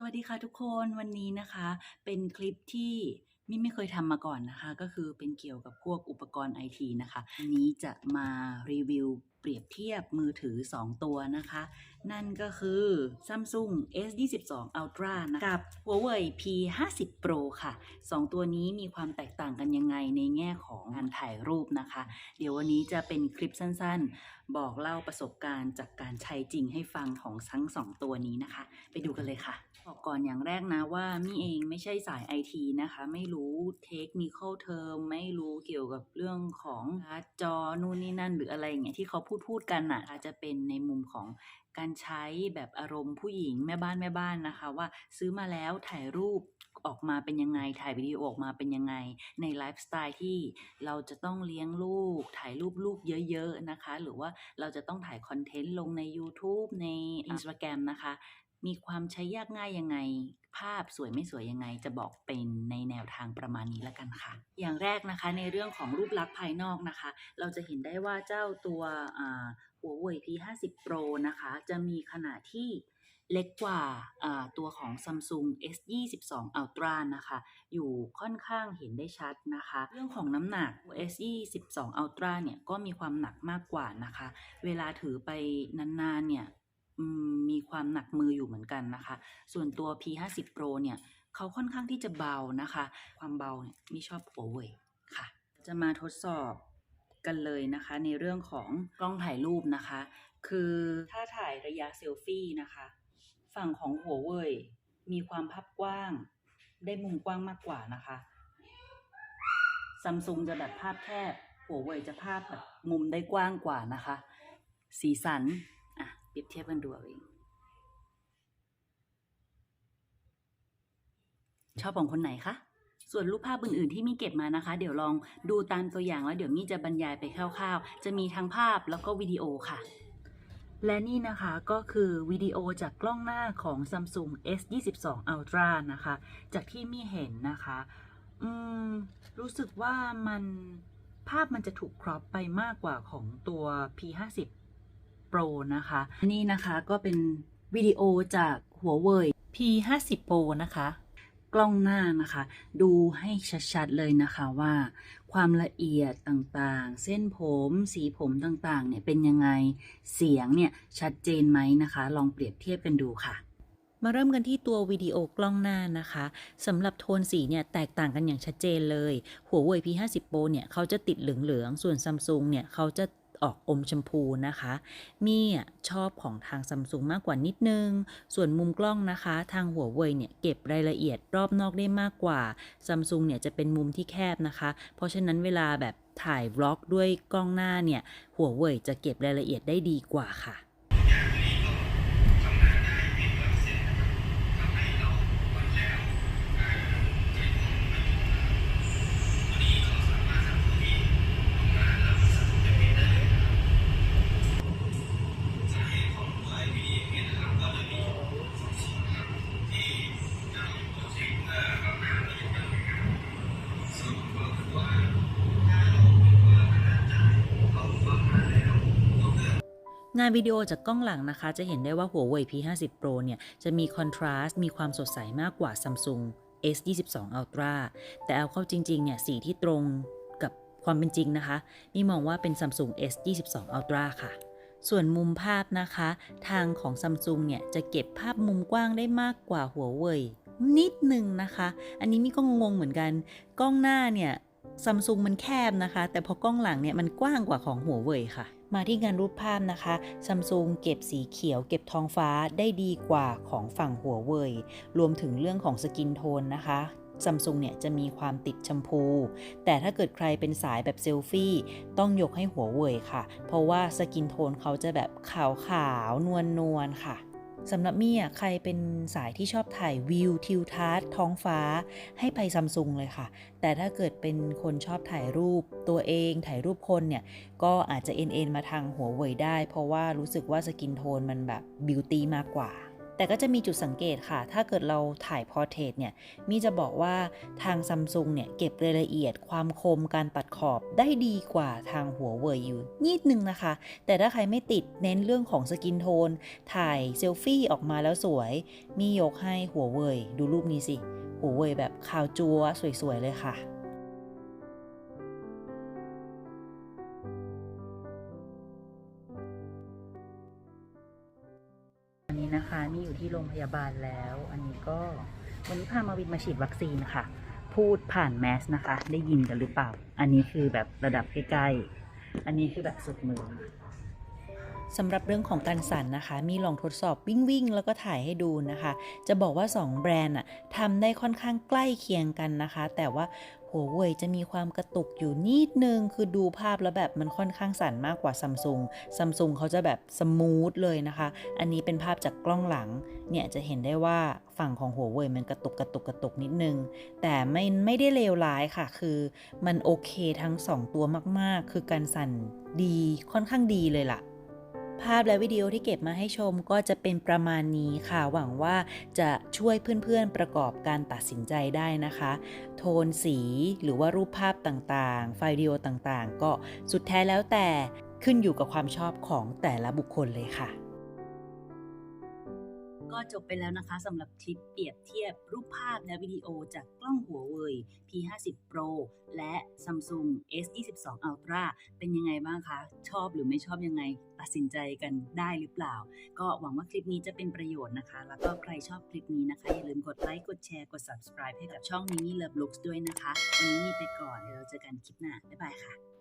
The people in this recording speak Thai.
สวัสดีค่ะทุกคนวันนี้นะคะ เป็นคลิปที่มิไม่เคยทำมาก่อนนะคะ ก็คือเป็นเกี่ยวกับพวกอุปกรณ์ไอทีนะคะวันนี้จะมารีวิวเปรียบเทียบมือถือ 2 ตัวนะคะ นั่นก็คือ Samsung S22 Ultra นะกับ Huawei P50 Pro ค่ะ 2 ตัวนี้มีความแตกต่างกันยังไงในแง่ของการถ่ายรูปนะคะ เดี๋ยววันนี้จะเป็นคลิปสั้นๆ บอกเล่าประสบการณ์จากการใช้จริงให้ฟังของทั้ง 2 ตัวนี้นะคะ ไปดูกันเลยค่ะ บอกก่อนอย่างแรกนะว่ามี่เองไม่ใช่สายไอทีนะคะ ไม่รู้เทคนิคเทอมไม่รู้เกี่ยวกับเรื่องของจอนู่นนี่นั่นหรืออะไรอย่างเงี้ยที่เขาพูดพูดกันอะอาจจะเป็นในมุมของการใช้แบบอารมณ์ผู้หญิงแม่บ้านแม่บ้านนะคะ ว่าซื้อมาแล้วถ่ายรูปออกมาเป็นยังไง ถ่ายวิดีโอออกมาเป็นยังไง ในไลฟ์สไตล์ที่เราจะต้องเลี้ยงลูก ถ่ายรูปลูกเยอะ ๆ นะคะ หรือว่าเราจะต้องถ่ายคอนเทนต์ลงใน YouTube ใน Instagram นะคะ มีความใช้ยากง่ายยังไง ภาพสวยไม่สวยยังไง จะบอกเป็นในแนวทางประมาณนี้ละกันค่ะ อย่างแรกนะคะในเรื่องของรูปลักษณ์ภายนอกนะคะ เราจะเห็นได้ว่าเจ้าตัวอ่า Huawei P50 Pro นะคะ จะมีขนาดที่เล็กกว่าตัวของ Samsung S22 Ultra นะคะ อยู่ค่อนข้างเห็นได้ชัดนะคะ เรื่องของน้ำหนัก S22 Ultra เนี่ยก็มีความหนักมากกว่านะคะ เวลาถือไปนานๆเนี่ย มีความหนักมืออยู่เหมือนกันนะคะ ส่วนตัว P50 Pro เนี่ยเขาค่อนข้างที่จะเบานะคะ ความเบาเนี่ยไม่ชอบ Huawei ค่ะ จะมาทดสอบกันเลยนะคะ ในเรื่องของกล้องถ่ายรูปนะคะ คือถ้าถ่ายระยะเซลฟี่นะคะ ฝั่งของ Huawei มีความภาพกว้าง ได้มุมกว้างมากกว่านะคะซัมซุงจะแบบภาพแคบ Huawei จะภาพแบบมุมได้กว้างกว่านะคะ สีสัน รียบเทียบกันดูเอาเอง ชอบของคนไหนคะ ส่วนรูปภาพอื่นๆที่มี่เก็บมานะคะ เดี๋ยวลองดูตามตัวอย่างแล้วเดี๋ยวมี่จะบรรยายไปคร่าวๆ จะมีทั้งภาพแล้วก็วิดีโอค่ะและนี่นะคะก็คือวิดีโอจากกล้องหน้าของ Samsung S22 Ultra นะคะ จากที่มี่เห็นนะคะ อืม รู้สึกว่ามันภาพมันจะถูกครอปไปมากกว่าของตัว P50 Pro นะคะ นี่นะคะก็เป็นวิดีโอจาก Huawei P50 Pro นะคะ กล้องหน้านะคะ ดูให้ชัดๆเลยนะคะว่า ความละเอียดต่างๆ เส้นผมสีผมต่างๆ เนี่ยเป็นยังไงเสียงเนี่ยชัดเจนไหมนะคะ ลองเปรียบเทียบกันดูค่ะมาเริ่มกันที่ตัววิดีโอกล้องหน้านะคะสำหรับโทนสีเนี่ยแตกต่างกันอย่างชัดเจนเลย Huawei P50 Pro เนี่ยเขาจะติดเหลืองๆ ส่วน Samsung เนี่ยเขาจะ ออกอมชมพูนะคะ มี่อะชอบของทางซัมซุงมากกว่านิดนึง ส่วนมุมกล้องนะคะ ทางหัวเว่ยเนี่ยเก็บรายละเอียดรอบนอกได้มากกว่าซัมซุงเนี่ยจะเป็นมุมที่แคบนะคะ เพราะฉะนั้นเวลาแบบถ่ายบล็อกด้วยกล้องหน้าเนี่ยหัวเว่ยจะเก็บรายละเอียดได้ดีกว่าค่ะ งานวิดีโอจากกล้องหลังนะคะ จะเห็นได้ว่า Huawei P50 Pro เนี่ย จะมีคอนทราสต์มีความสดใสมากกว่า Samsung S22 Ultra แต่เอาเข้าจริงๆ เนี่ย สีที่ตรงกับความเป็นจริงนะคะ นี่มองว่าเป็น Samsung S22 Ultra ค่ะส่วนมุมภาพนะคะ ทางของ Samsung เนี่ย จะเก็บภาพมุมกว้างได้มากกว่า Huawei นิดหนึ่งนะคะ อันนี้มีก็งงเหมือนกัน กล้องหน้าเนี่ย ซัมซุงมันแคบนะคะ แต่พอกล้องหลังเนี่ยมันกว้างกว่าของหัวเว่ยค่ะ มาที่งานรูปภาพนะคะซัมซุงเก็บสีเขียวเก็บท้องฟ้าได้ดีกว่าของฝั่งหัวเว่ยรวมถึงเรื่องของสกินโทนนะคะซัมซุงเนี่ยจะมีความติดชมพู แต่ถ้าเกิดใครเป็นสายแบบเซลฟี่ ต้องยกให้หัวเว่ยค่ะ เพราะว่าสกินโทนเขาจะแบบขาวขาวนวลนวลค่ะ สำหรับมี่อะใครเป็นสายที่ชอบถ่ายวิวทิวทัศน์ท้องฟ้า ให้ไปซัมซุงเลยค่ะ แต่ถ้าเกิดเป็นคนชอบถ่ายรูปตัวเองถ่ายรูปคนเนี่ย ก็อาจจะเอ็นเอ็นมาทางหัวเว่ยได้ เพราะว่ารู้สึกว่าสกินโทนมันแบบบิวตี้มากกว่า แต่ก็จะมีจุดสังเกตค่ะ ถ้าเกิดเราถ่ายพอร์เทรตเนี่ย มีจะบอกว่าทางซัมซุงเนี่ยเก็บรายละเอียดความคมการตัดขอบได้ดีกว่าทางหัวเว่ยอยู่นิดนึงนะคะ แต่ถ้าใครไม่ติดเน้นเรื่องของสกินโทน ถ่ายเซลฟี่ออกมาแล้วสวย มียกให้หัวเว่ยดูรูปนี้สิ หัวเว่ยแบบขาวจัวสวยๆเลยค่ะ อยู่ที่โรงพยาบาลแล้ว อันนี้ก็วันนี้พามาวินมาฉีดวัคซีนค่ะ พูดผ่านแมสนะคะ ได้ยินกันหรือเปล่า อันนี้คือแบบระดับใกล้ๆ อันนี้คือแบบสุดมือ สำหรับเรื่องของการสั่นนะคะ มีลองทดสอบวิ่งวิ่งแล้วก็ถ่ายให้ดูนะคะ จะบอกว่า 2 แบรนด์อะทำได้ค่อนข้างใกล้เคียงกันนะคะ แต่ว่าหัวเว่ยจะมีความกระตุกอยู่นิดนึง คือดูภาพแล้วแบบมันค่อนข้างสั่นมากกว่าซัมซุงซัมซุงเขาจะแบบสมูทเลยนะคะ อันนี้เป็นภาพจากกล้องหลัง เนี่ยจะเห็นได้ว่าฝั่งของหัวเว่ยมันกระตุกกระตุกกระตุกนิดนึง แต่ไม่ไม่ได้เลวร้ายค่ะ คือมันโอเคทั้ง 2 ตัวมากๆ คือการสั่นดีค่อนข้างดีเลยล่ะ ภาพและวิดีโอที่เก็บมาให้ชมก็จะเป็นประมาณนี้ค่ะ หวังว่าจะช่วยเพื่อนๆประกอบการตัดสินใจได้นะคะ โทนสีหรือว่ารูปภาพต่างๆ ไฟล์วิดีโอต่างๆ ก็สุดแท้แล้วแต่ขึ้นอยู่กับความชอบของแต่ละบุคคลเลยค่ะ ก็จบไปแล้วนะคะสำหรับคลิปเปรียบเทียบรูปภาพและวิดีโอจากกล้องหัวเว่ย P50 Pro และ Samsung S22 Ultra เป็นยังไงบ้างคะ ชอบหรือไม่ชอบยังไง ตัดสินใจกันได้หรือเปล่า ก็หวังว่าคลิปนี้จะเป็นประโยชน์นะคะ แล้วก็ใครชอบคลิปนี้นะคะ อย่าลืมกดไลค์กดแชร์กด subscribe ให้กับช่อง Mini Love Looks ด้วยนะคะ วันนี้มีไปก่อนเดี๋ยวเราเจอกันคลิปหน้าบ๊ายบายค่ะ